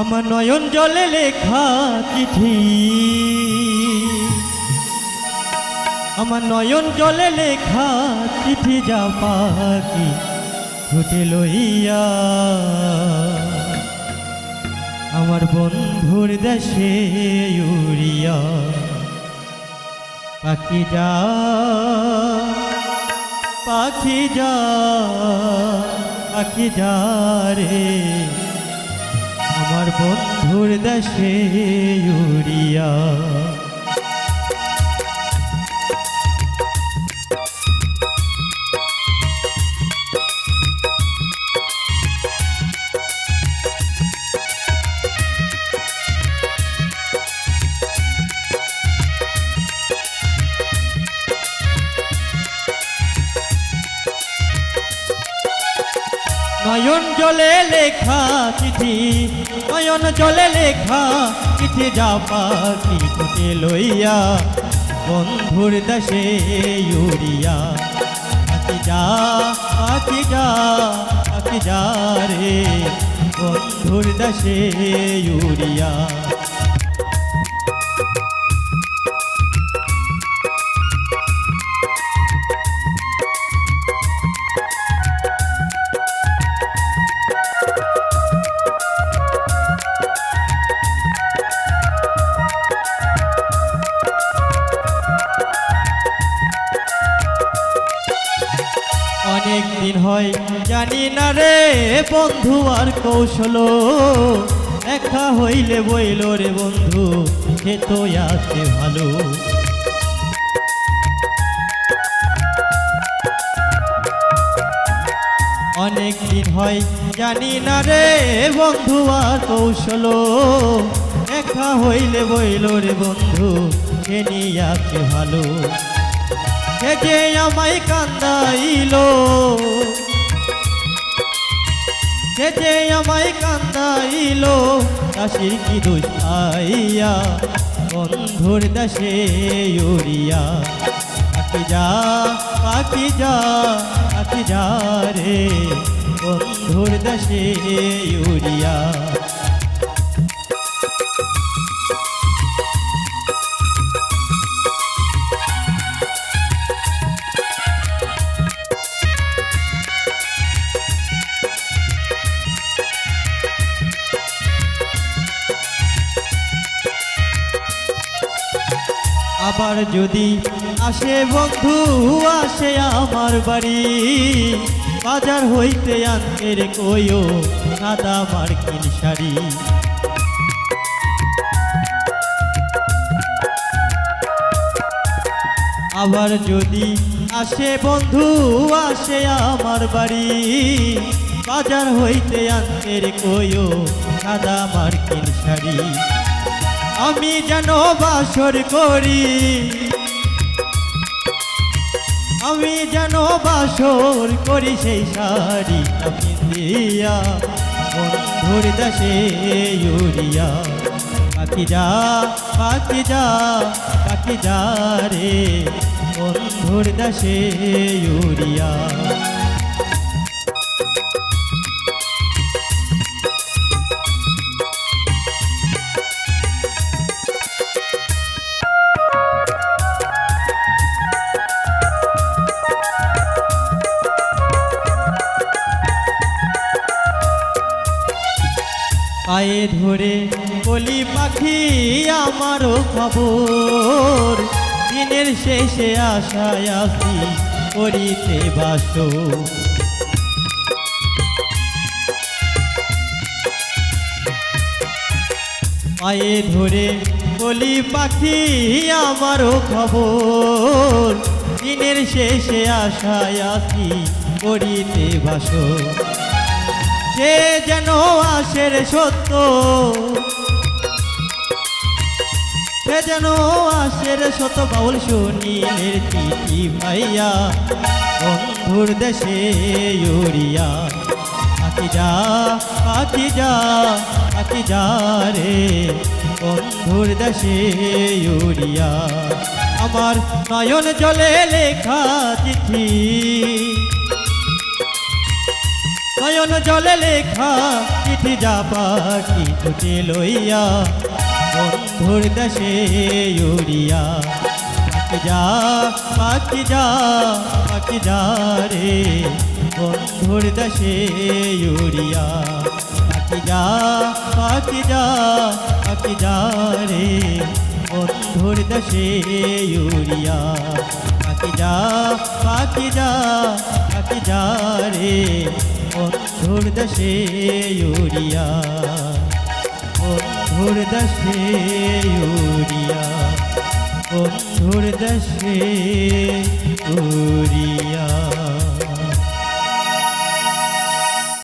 আমার নয়ন জলে লেখা চিঠি। আমার নয়ন জলে লেখা চিঠি যা পাখি ছুটে লইয়া। আমার বন্ধুর দেশে উড়িয়া পাখি যা পাখি যা পাখি যা রে। আমার বন্ধুর দেশে উড়িয়া নয়ন জলে লেখা চিঠি, নয়ন জলে লেখা চিঠি যা পাখি ফুটে লইয়া, বন্ধুর দেশে উড়িয়া। পাখি যা পাখি যা পাখি যা রে, বন্ধুর দেশে উড়িয়া। দিন হয় জানি না রে বন্ধু, আর কৌশল দেখা হইলে বইল রে বন্ধু, সে তো আছে ভালো। অনেক দিন হয় জানি না রে বন্ধু, আর কৌশল দেখা হইলে বইল রে বন্ধু, সে নিয়ে আছে ভালো। সে যে আমায় কান্দাইল। সে যে আমায় কান্দাইল। দাসির কি দোষ আইয়া? বন্ধুর দাসে উড়িয়া। পাখি যা পাখি যা পাখি যা রে। বন্ধুর দাসে উড়িয়া। আবার যদি আসে বন্ধু, আসে আমার বাড়ি। বাজার হইতে আনতে রে কইও সাদা মার্কিন শাড়ি। আবার যদি আসে বন্ধু, আসে আমার বাড়ি। বাজার হইতে আনতে রে কইও সাদা মার্কিন শাড়ি। আমি যেন বাসর করি। আমি যেন বাসর করি সেই শাড়ি পিন্দিয়া বন্ধুর দেশে ইউরিয়া পাখি যা পাখি যা পাখি যা রে। বন্ধুর দেশে ইউরিয়া পায়ে ধরে বলি পাখি আমারও খবর। দিনের শেষে আশায় আসি করিতে বাসো। পায়ে ধরে বলি পাখি আমারও খবর। দিনের শেষে আশায় আসি করিতে বাসো। সে যেন আসের সত্য, সে যেন আসের শত বাউল শুনিলের চিঠি ভাইয়া বন্ধুর দেশে ইউরিয়া পাখি যা পাখি যা পাখি যা রে, বন্ধুর দেশে ইউরিয়া আমার নয়ন জলে লেখা চিঠি নয়ন জলে লেখা চিঠি যা পাখি ছুটে লইয়া, বন্ধুর দেশে উড়িয়া, পাখি যা পাখি যা পাখি যা রে, বন্ধুর দেশে উড়িয়া, পাখি যা পাখি যা পাখি যা রে, বন্ধুর দেশে উড়িয়া, পাখি যা পাখি যা পাখি যা রে বন্ধুর ও ধুর দশে ইউরিয়া। ও ধুর দশে উড়িয়া